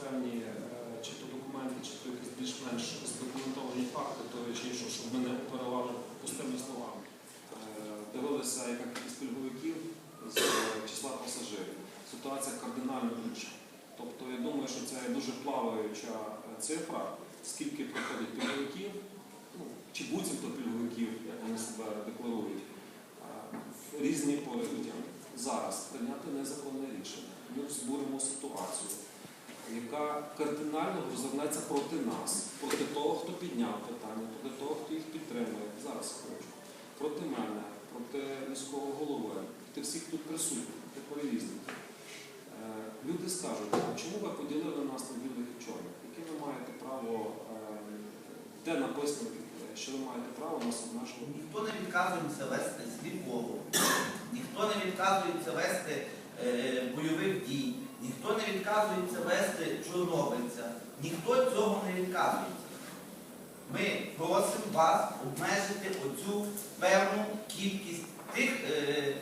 певні е, чи то документи, чи то якісь більш-менш задокументовані факти, то чи щоб ми не оперували пустими словами. Е, Дивилися, яка кількість пільговиків з числа пасажирів. Ситуація кардинально інша. Тобто я думаю, що це дуже плаваюча е, цифра, скільки приходить пільговиків, ну, чи буцімто пільговиків, як вони себе декларують, е, різні пори дня. Зараз прийняти незаконне рішення. Ми збуримо ситуацію, яка кардинально розвернеться проти нас, проти того, хто підняв питання, проти того, хто їх підтримує. Зараз хочу. Проти мене, проти міського голови, проти всіх тут присутніх, проти перевізників. Е, Люди скажуть, чому ви поділили нас на білих і чорних? Яке ви маєте право, е, де написано, що ви маєте право нас обмежувати? Ніхто не відказується вести слідкову, ніхто не відказується вести е, бойових дій, ніхто не відказується вести чорнобильця, ніхто цього не відказується. Ми просимо вас обмежити оцю певну кількість тих е,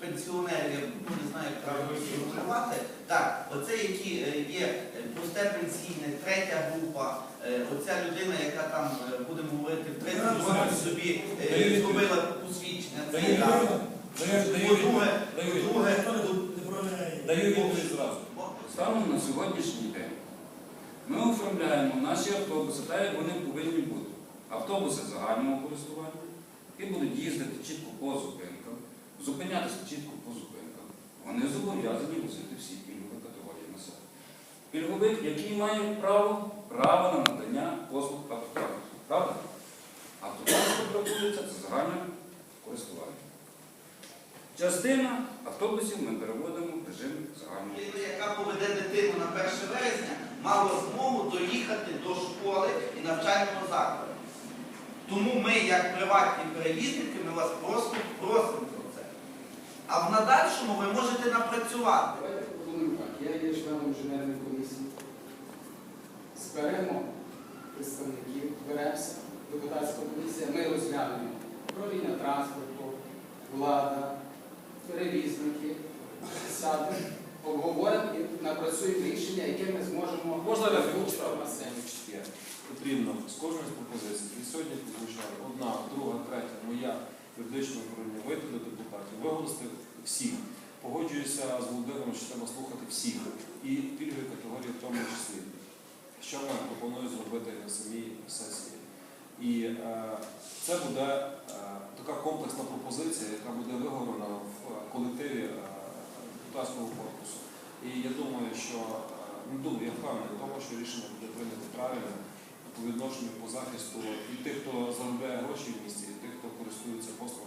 пенсіонерів, ну не знаю, як правильно сформулювати. Так, оце які е, є е, просте пенсійне, третя група, е, оця людина, яка там, е, будемо говорити, в 30 років собі е, зробила посвідчення. По-друге, по-друге, Даю відповідь зразу. Станом на сьогоднішній день ми оформляємо наші автобуси так, як вони повинні бути. Автобуси загального користування, які будуть їздити чітко по зупинкам, зупинятися чітко по зупинкам. Вони зобов'язані возити всі пільгові категорії населення. Пільговик, який має право, право на Частина автобусів ми переводимо в режим загального людина, яка поведе дитину на 1 березня, мала змогу доїхати до школи і навчального закладу. Тому ми, як приватні перевізники, ми вас просто просимо про це. А в надальшому ви можете напрацювати. Давайте подумаємо так. Я є членом інженерної комісії. Зберемо представників, беремося, депутатська комісія, ми розглянемо управління транспорту, влада, перевізники, сядемо, обговоримо і напрацюємо рішення, яке ми зможемо Можна я на. Є. Потрібно з кожної з пропозицій, які сьогодні прозвучали, одна, друга, третя, моя юридична управління, вийти до депутатів, виголосити всіх. Погоджуюся з Володимиром, що треба слухати всіх, і пільгові категорії в тому числі. Що ми пропоную зробити на самій сесії. І е, це буде е, така комплексна пропозиція, яка буде виговорена в е, колективі е, депутатського корпусу. І я думаю, що е, ну, думаю, я впевнений в тому, що рішення буде прийнято правильно по відношенню по захисту і тих, хто заробляє гроші в місті, і тих, хто користується послугами,